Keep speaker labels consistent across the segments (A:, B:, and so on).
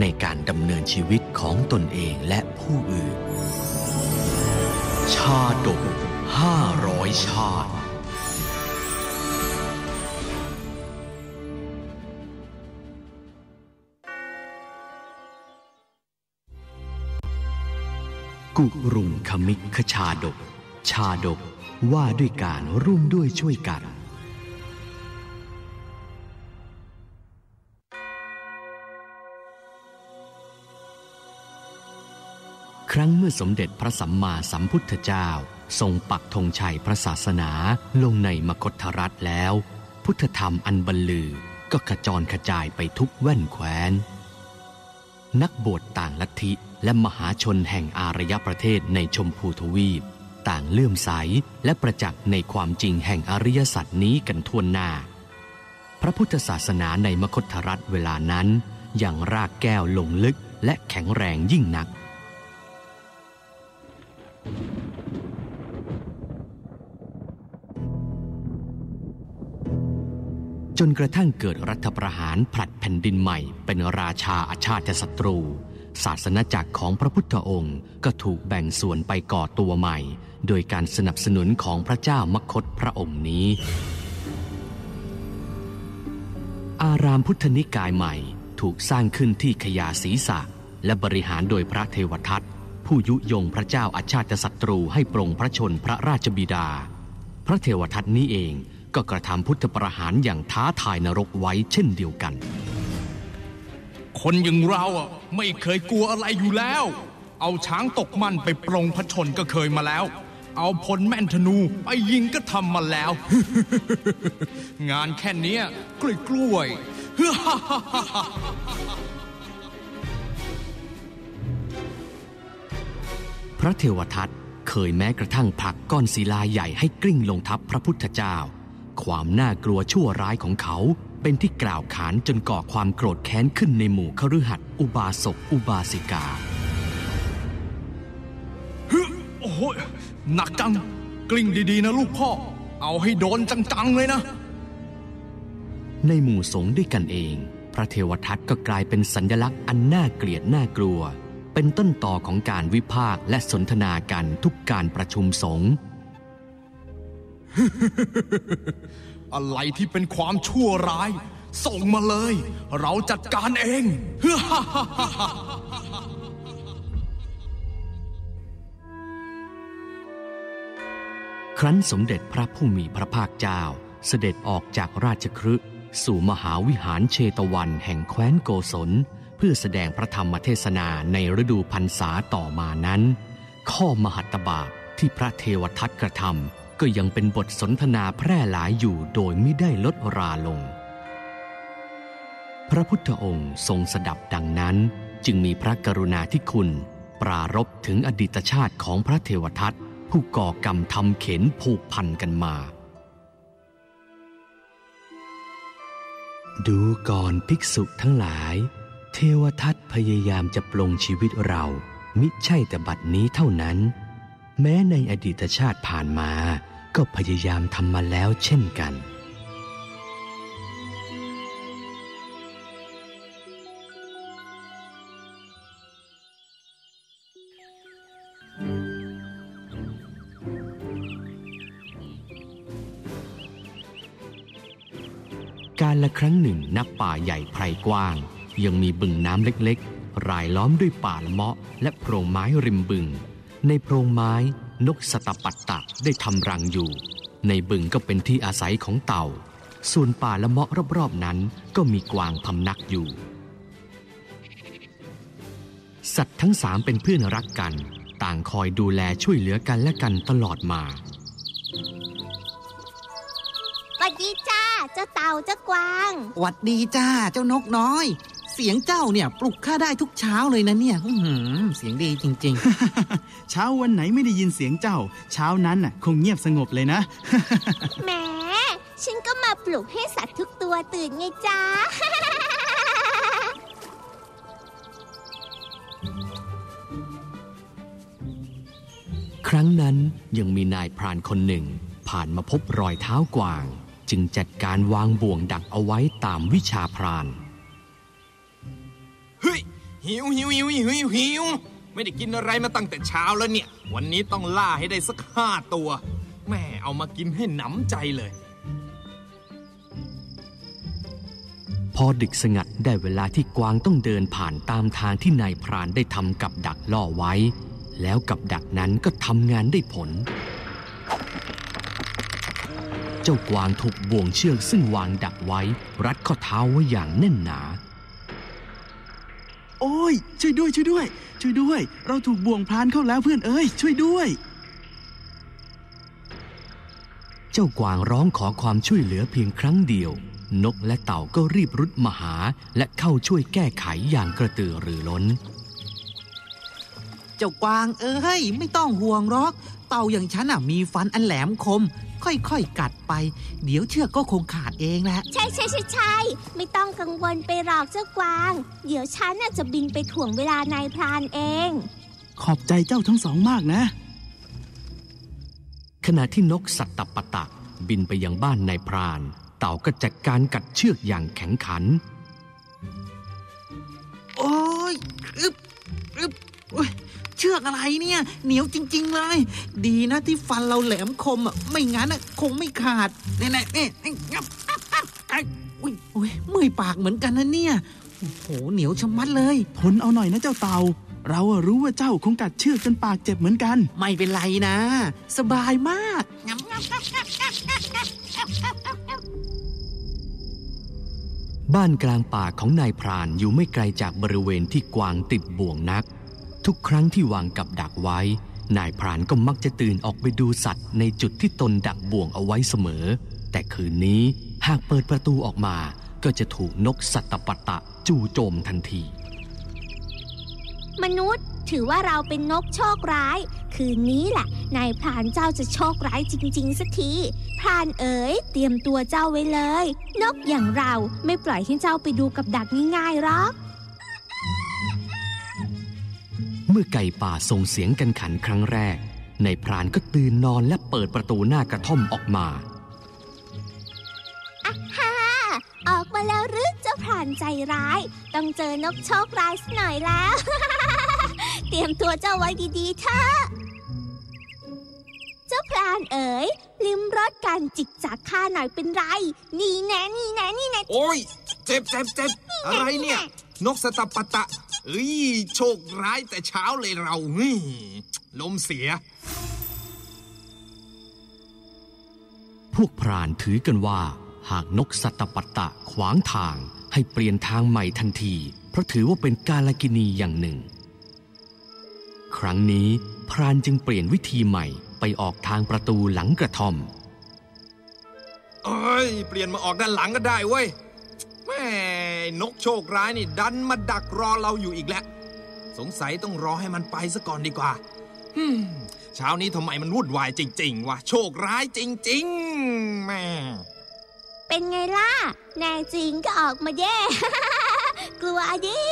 A: ในการดำเนินชีวิตของตนเองและผู้อื่น ชาดกห้าร้อยชาติกุรุงคมิคชาดก ชาดกว่าด้วยการร่วมด้วยช่วยกัน ครั้งเมื่อสมเด็จพระสัมมาสัมพุทธเจ้า ทรงปักธงชัยพระศาสนาลงในมคธรัฐแล้ว พุทธธรรมอันบรรลือก็ขจรขจายไปทุกแว่นแคว้น นักบวชต่างลัทธิและมหาชนแห่งอารยประเทศในชมพูทวีป ต่างเลื่อมใสและประจักษ์ในความจริงแห่งอริยสัจนี้กันทั่วหน้า พระพุทธศาสนาในมคธรัฐเวลานั้นยังรากแก้วลงลึกและแข็งแรงยิ่งนัก จนกระทั่งเกิดรัฐประหารผลัดแผ่นดินใหม่เป็นราชาอาชาติศัตรู ศาสนาจักรของพระพุทธองค์ก็ถูกแบ่งส่วนไปก่อตัวใหม่ โดยการสนับสนุนของพระเจ้ามคตพระองค์นี้ อารามพุทธนิกายใหม่ถูกสร้างขึ้นที่ขยาศีษะและบริหารโดยพระเทวทัตผู้ยุยงพระเจ้าอาชาติศัตรูให้ปรงพระชนพระราชบิดา พระเทวทัตนี้เอง ก็กระทำพุทธประหารอย่างท้าทายนรกไว้เช่นเดียวกัน
B: คนอย่างเราอะไม่เคยกลัวอะไรอยู่แล้ว เอาช้างตกมันไปปรงพระชนก็เคยมาแล้ว เอาพลแม่นธนูไปยิงก็ทำมาแล้ว งานแค่เนี้ยกล้วยกล้วย
A: พระเทวทัตเคยแม้กระทั่งผลักก้อนศิลาใหญ่ให้กลิ้งลงทับพระพุทธเจ้า ความน่ากลัวชั่วร้ายของเขา เป็นที่กล่าวขานจนก่อความโกรธแค้นขึ้นในหมู่คฤหัสถ์อุบาสกอุบาสิกา
B: โอ้โหหนักจัง กลิ้งดีๆนะลูกพ่อ เอาให้โดนจังๆเลยนะ
A: ในหมู่สงฆ์ด้วยกันเอง พระเทวทัตก็กลายเป็นสัญลักษณ์อันน่าเกลียดน่ากลัว เป็นต้นต่อของการวิพากษ์และสนทนากันทุกการประชุมสงฆ์
B: อะไรที่เป็นความชั่วร้าย ส่งมาเลย เราจัดการเอง
A: ครั้นสมเด็จพระผู้มีพระภาคเจ้าเสด็จออกจากราชครึสู่มหาวิหารเชตวันแห่งแคว้นโกศล เพื่อแสดงพระธรรมเทศนาในฤดูพรรษาต่อมานั้น ข้อมหัตตบาปที่พระเทวทัตกระทำ ก็ยังเป็นบทสนทนาแพร่หลายอยู่โดยไม่ได้ลดราลง พระพุทธองค์ทรงสดับดังนั้น จึงมีพระกรุณาธิคุณ ปรารบถึงอดีตชาติของพระเทวทัตผู้ก่อกรรมทำเข็นผูกพันกันมา ดูก่อนภิกษุทั้งหลาย เทวทัตพยายามจะปลงชีวิตเรา มิใช่แต่บัดนี้เท่านั้น แม้ในอดีตชาติผ่านมา ก็พยายามทำมาแล้วเช่นกัน การละครั้งหนึ่งณป่าใหญ่ไพรกว้าง ยังมีบึงน้ำเล็กๆ รายล้อมด้วยป่าละเมาะและโพรงไม้ริมบึง ในโพรงไม้ นกสตปัตตะได้ทำรังอยู่ ในบึงก็เป็นที่อาศัยของเต่า ส่วนป่าละเมาะรอบๆนั้นก็มีกวางพำนักอยู่ สัตว์ทั้งสามเป็นเพื่อนรักกัน ต่างคอยดูแลช่วยเหลือกันและกันตลอดมา
C: สวัสดีจ้าเจ้าเต่าเจ้ากวาง
D: หวัดดีจ้าเจ้านกน้อยส
C: เสียงเจ้าเนี่ยปลุกข้าได้ทุกเช้าเลยนะเนี่ยอื้อหือเสียงดีจริง
D: เช้าวันไหนไม่ได้ยินเสียงเจ้า เช้านั้นน่ะ คงเงียบสงบเลยนะ
E: แหมฉันก็มาปลุกให้สัตว์ทุกตัวตื่นไงจ๊ะ
A: ครั้งนั้นยังมีนายพรานคนหนึ่ง ผ่านมาพบรอยเท้ากวาง จึงจัดการวางบ่วงดักเอาไว้ตามวิชาพราน
B: เฮ้ย หิวหิวหิวหิวหิวหิวไม่ได้กินอะไรมาตั้งแต่เช้าแล้วเนี่ย วันนี้ต้องล่าให้ได้สักห้าตัวแม่เอามากินให้หนำใจเลย
A: พอดึกสงัดได้เวลาที่กวางต้องเดินผ่านตามทางที่นายพรานได้ทำกับดักล่อไว้ แล้วกับดักนั้นก็ทำงานได้ผล เจ้ากวางถูกบ่วงเชือกซึ่งวางดักไว้ รัดข้อเท้าไว้อย่างแน่นหนา
D: โอ้ย ช่วยด้วย ช่วยด้วย ช่วยด้วย เราถูกบ่วงพรานเข้าแล้วเพื่อนเอ้ย ช่วยด้วย
A: เจ้ากวางร้องขอความช่วยเหลือเพียงครั้งเดียว นกและเต่าก็รีบรุดมาหา และเข้าช่วยแก้ไขอย่างกระตือรือร้น
C: ๆเจ้ากวางเอ้ย ไม่ต้องห่วงหรอก เต่าอย่างฉันอะมีฟันอันแหลมคม ค่อยๆ กัดไป เดี๋ยวเชือกก็คงขาดเองแหละ
E: ใช่ใช่ใช่ใช่ไม่ต้องกังวลไปหรอกเจ้ากวาง เดี๋ยวฉันน่ะจะบินไปถ่วงเวลานายพรานเอง
D: ขอบใจเจ้าทั้งสองมากนะ
A: ขณะที่นกสัตตปะตะบินไปยังบ้านนายพราน เต่าก็จัดการกัดเชือกอย่างแข็งขัน
C: เชือกอะไรเนี่ย เหนียวจริง ๆ เลย ดีนะที่ฟันเราแหลมคมอะไม่งั้นอะคงไม่ขาดแน่ๆนี่นี่งับงับงับไอ้อุ้ยโอ้ยเมื่อยปากเหมือนกันนะเนี่ยโอ้โหเหนียวชะมัดเลย
D: ทนเอาหน่อยนะเจ้าเต่าเราอะรู้ว่าเจ้าคงกัดเชือกจนปากเจ็บเหมือนกัน
C: ไม่เป็นไรนะ สบายมาก
A: บ้านกลางป่าของนายพรานอยู่ไม่ไกลจากบริเวณที่กวางติดบ่วงนัก ทุกครั้งที่วางกับดักไว้ นายพรานก็มักจะตื่นออกไปดูสัตว์ในจุดที่ตนดักบ่วงเอาไว้เสมอ แต่คืนนี้หากเปิดประตูออกมาก็จะถูกนกสัตตปะตะจู่โจมทันที
E: มนุษย์ถือว่าเราเป็นนกโชคร้าย คืนนี้แหละนายพรานเจ้าจะโชคร้ายจริง ๆสักทีพรานเอ๋ยเตรียมตัวเจ้าไว้เลย นกอย่างเราไม่ปล่อยให้เจ้าไปดูกับดักง่ายๆหรอก
A: มื่อไก่ป่าส่งเสียงกันขันครั้งแรกนายพรานก็ตื่นนอนและเปิดประตูหน้ากระท่อมออกมา
E: ฮ่าออกมาแล้วหรือเจ้าพรานใจร้าย ต้องเจอนกโชคร้ายสักหน่อยแล้ว เตรียมตัวเจ้าไว้ดีๆเถอะเจ้าพรานเอ๋ยลิมรสการจิกจากข้าหน่อยเป็นไร นี่แน่นี่แน่นี่แน่
B: โอ้ยเจ็บเจ็บเจ็บอะไรเนี่ย นกสตปะตะ เอ้ย โชคร้ายแต่เช้าเลยเราเฮ้ยลมเสีย
A: พวกพรานถือกันว่า หากนกสัตตปัตตะขวางทางให้เปลี่ยนทางใหม่ทันที เพราะถือว่าเป็นกาลกินีอย่างหนึ่ง ครั้งนี้พรานจึงเปลี่ยนวิธีใหม่ไปออกทางประตูหลังกระท่อม
B: เอ้ย เปลี่ยนมาออกด้านหลังก็ได้เว้ยแม่ นกโชคร้ายนี่ดันมาดักรอเราอยู่อีกแล้ว สงสัยต้องรอให้มันไปซะก่อนดีกว่าฮึมเช้านี้ทำไมมันวุ่นวายจริง ๆวะโชคร้ายจริงๆแม่
E: เป็นไงล่ะ แน่จริงก็ออกมาแย่ กลัวดิ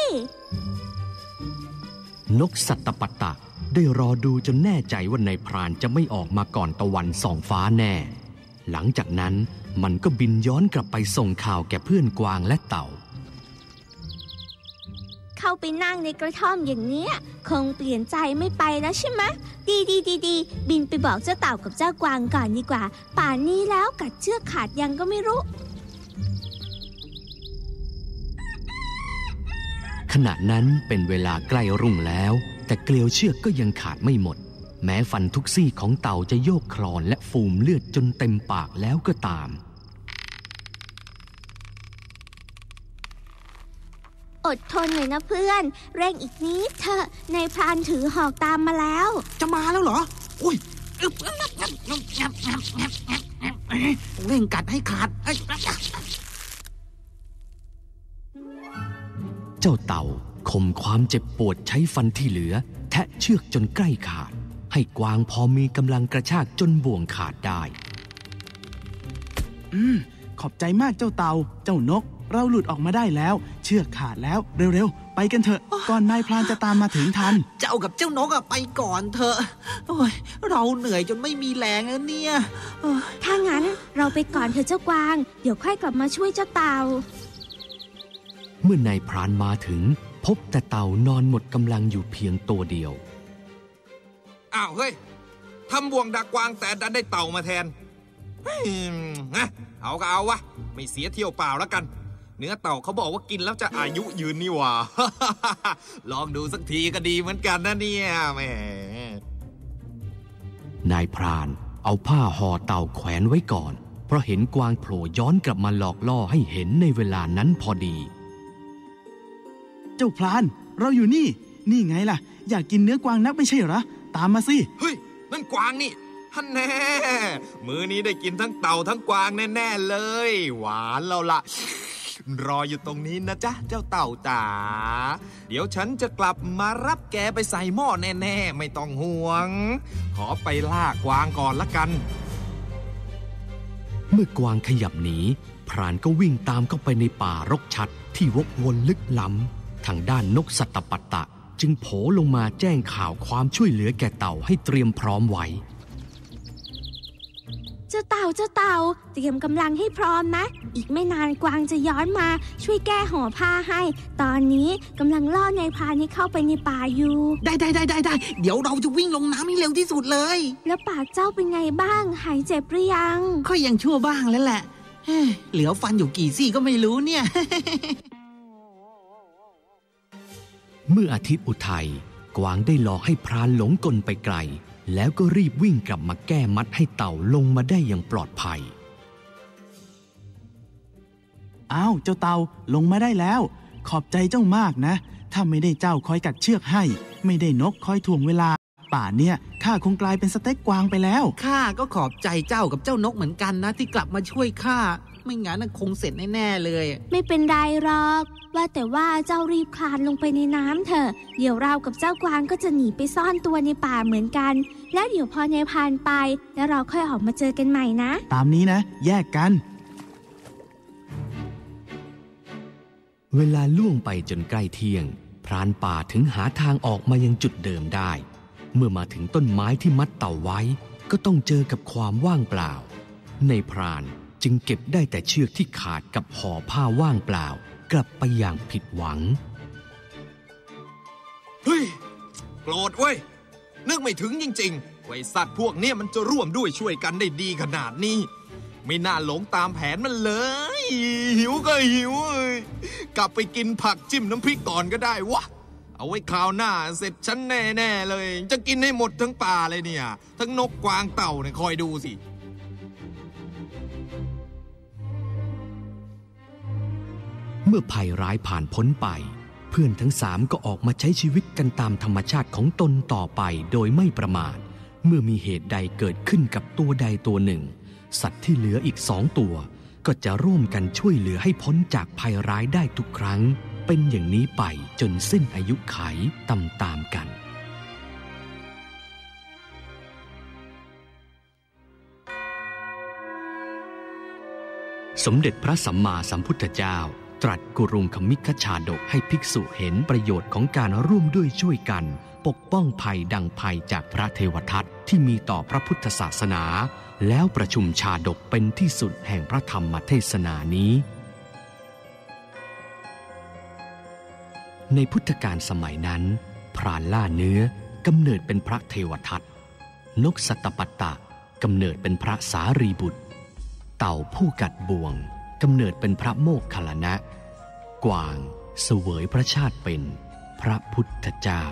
A: นกสัตตปัตตะได้รอดูจนแน่ใจว่านายพรานจะไม่ออกมาก่อนตะวันส่องฟ้าแน่ หลังจากนั้นมันก็บินย้อนกลับไปส่งข่าวแก่เพื่อนกวางและเต่า
E: เข้า ไปนั่งในกระท่อมอย่างเนี้ย คงเปลี่ยนใจไม่ไปแล้วใช่ไหมดีดีดีดีบินไปบอกเจ้าเต่ากับเจ้ากวางก่อนดีกว่า ป่านนี้แล้วกัดเชือกขาดยังก็ไม่รู้
A: ขณะนั้นเป็นเวลาใกล้รุ่งแล้ว แต่เกลียวเชือกก็ยังขาดไม่หมด แม้ฟันทุกซี่ของเต่าจะโยกคลอนและฟูมเลือดจนเต็มปากแล้วก็ตาม
E: อดทนหน่อยนะเพื่อน เร่งอีกนิดเถอะในพรานถือหอกตามมาแล้ว
C: จะมาแล้วเหรอ อุ้ยเร่งกัดให้ขาด เจ้า
A: เต่าข่มความเจ็บปวดใช้ฟันที่เหลือ แทะเชือกจนใกล้ขาด ให้กวางพอมีกำลังกระชากจนบ่วงขาดได้
D: อืม ขอบใจมากเจ้าเต่า เจ้านก เราหลุดออกมาได้แล้ว เชือกขาดแล้วเร็วๆ ไปกันเถอะ ก่อนนายพรานจะตามมาถึงทัน
C: เจ้ากับเจ้านกอะไปก่อนเถอะโอ้ยเราเหนื่อยจนไม่มีแรงแล้วเนี่ยเอ้ย
E: ถ้างั้นเราไปก่อนเถอะเจ้ากวาง เดี๋ยวค่อยกลับมาช่วยเจ้าเต่า
A: เมื่อนายพรานมาถึง พบแต่เต่านอนหมดกำลังอยู่เพียงตัวเดียว
F: อ้าวเฮ้ยทำบ่วงดักกวางแต่ดันได้เต่ามาแทนเฮ้ยนะเอาก็เอาวะ ไม่เสียเที่ยวเปล่าแล้วกัน เนื้อเต่าเขาบอกว่ากินแล้วจะอายุยืนนี่หว่า ลองดูสักทีก็ดีเหมือนกันนะเนี่ยแหม
A: นายพรานเอาผ้าห่อเต่าแขวนไว้ก่อน เพราะเห็นกวางโผล่ย้อนกลับมาหลอกล่อให้เห็นในเวลานั้นพอดี
D: เจ้าพราน เราอยู่นี่ นี่ไงล่ะ อยากกินเนื้อกวางนักไม่ใช่เหรอ ตามมาสิ
F: เฮ้ย นั่นกวางนี่ท่านแน่ มือนี้ได้กินทั้งเต่าทั้งกวางแน่ ๆ เลย หวานเราละ รออยู่ตรงนี้นะจ๊ะ เจ้าเต่าจ๋า เดี๋ยวฉันจะกลับมารับแกไปใส่หม้อแน่ ๆ ไม่ต้องห่วง ขอไปล่ากวางก่อนละกัน
A: เมื่อกวางขยับหนี พรานก็วิ่งตามเข้าไปในป่ารกชัดที่วกวนลึกล้ำ ทางด้านนกสัตตปัตตะ จึงโผล่ลงมาแจ้งข่าวความช่วยเหลือแก่เต่าให้เตรียมพร้อมไว้
E: เจ้าเต่าเจ้าเต่าเตรียมกำลังให้พร้อมนะ อีกไม่นานกวางจะย้อนมาช่วยแก้ห่อผ้าให้ ตอนนี้กำลังล่อนายพรานให้เข้าไปในป่าอยู่
C: ได้ได้ได้ได้ได้เดี๋ยวเราจะวิ่งลงน้ำให้เร็วที่สุดเลย
E: แล้วปากเจ้าเป็นไงบ้าง หายเจ็บหรือยัง
C: ค่อยยังชั่วบ้างแล้วแหละเฮ้ยเหลือฟันอยู่กี่ซี่ก็ไม่รู้เนี่ย
A: เมื่ออาทิตย์อุทัยกวางได้หลอกให้พรานหลงกลไปไกล แล้วก็รีบวิ่งกลับมาแก้มัดให้เต่าลงมาได้อย่างปลอดภัย
D: อ้าว เจ้าเต่าลงมาได้แล้ว ขอบใจเจ้ามากนะ ถ้าไม่ได้เจ้าคอยกัดเชือกให้ ไม่ได้นกคอยถ่วงเวลา ป่านเนี่ยข้าคงกลายเป็นสเต็กกวางไปแล้ว
C: ข้าก็ขอบใจเจ้ากับเจ้านกเหมือนกันนะที่กลับมาช่วยข้า ไม่งั้นน่ะคงเสร็จแน่ๆเลย
E: ไม่เป็นไรหรอก ว่าแต่ว่าเจ้ารีบคลานลงไปในน้ำเถอะ เดี๋ยวเรากับเจ้ากวางก็จะหนีไปซ่อนตัวในป่าเหมือนกัน แล้วเดี๋ยวพอนายพรานไป แล้วเราค่อยออกมาเจอกันใหม่นะ
D: ตามนี้นะ แยกกัน
A: เวลาล่วงไปจนใกล้เที่ยง พรานป่าถึงหาทางออกมายังจุดเดิมได้ เมื่อมาถึงต้นไม้ที่มัดเต่าไว้ ก็ต้องเจอกับความว่างเปล่า ในพราน จึงเก็บได้แต่เชือกที่ขาดกับห่อผ้าว่างเปล่า กลับไปอย่างผิดหวัง
F: เฮ้ย โกรธเว้ย นึกไม่ถึงจริงๆไว้สัตว์พวกเนี้ยมันจะร่วมด้วยช่วยกันได้ดีขนาดนี้ ไม่น่าหลงตามแผนมันเลย หิวก็หิวเอ้ยกลับไปกินผักจิ้มน้ำพริกก่อนก็ได้วะเอาไว้คราวหน้าเสร็จฉันแน่ ๆ เลย จะกินให้หมดทั้งป่าเลยเนี่ย ทั้งนกกวางเต่าเนี่ยคอยดูสิ
A: เมื่อภัยร้ายผ่านพ้นไป เพื่อนทั้งสามก็ออกมาใช้ชีวิตกันตามธรรมชาติของตนต่อไปโดยไม่ประมาท เมื่อมีเหตุใดเกิดขึ้นกับตัวใดตัวหนึ่ง สัตว์ที่เหลืออีกสองตัว ก็จะร่วมกันช่วยเหลือให้พ้นจากภัยร้ายได้ทุกครั้ง เป็นอย่างนี้ไปจนสิ้นอายุไขตามตามๆกันสมเด็จพระสัมมาสัมพุทธเจ้า ตรัสกุรุงคมิคชาดกให้ภิกษุเห็นประโยชน์ของการร่วมด้วยช่วยกัน ปกป้องภัยดังภัยจากพระเทวทัตที่มีต่อพระพุทธศาสนา แล้วประชุมชาดกเป็นที่สุดแห่งพระธรรมเทศนานี้ ในพุทธกาลสมัยนั้น พรานล่าเนื้อกำเนิดเป็นพระเทวทัตนกสัตตปัตตะกำเนิดเป็นพระสารีบุตร เต่าผู้กัดบ่วงกำเนิดเป็นพระโมกขลนะ กวางเสวยพระชาติเป็นพระพุทธเจ้า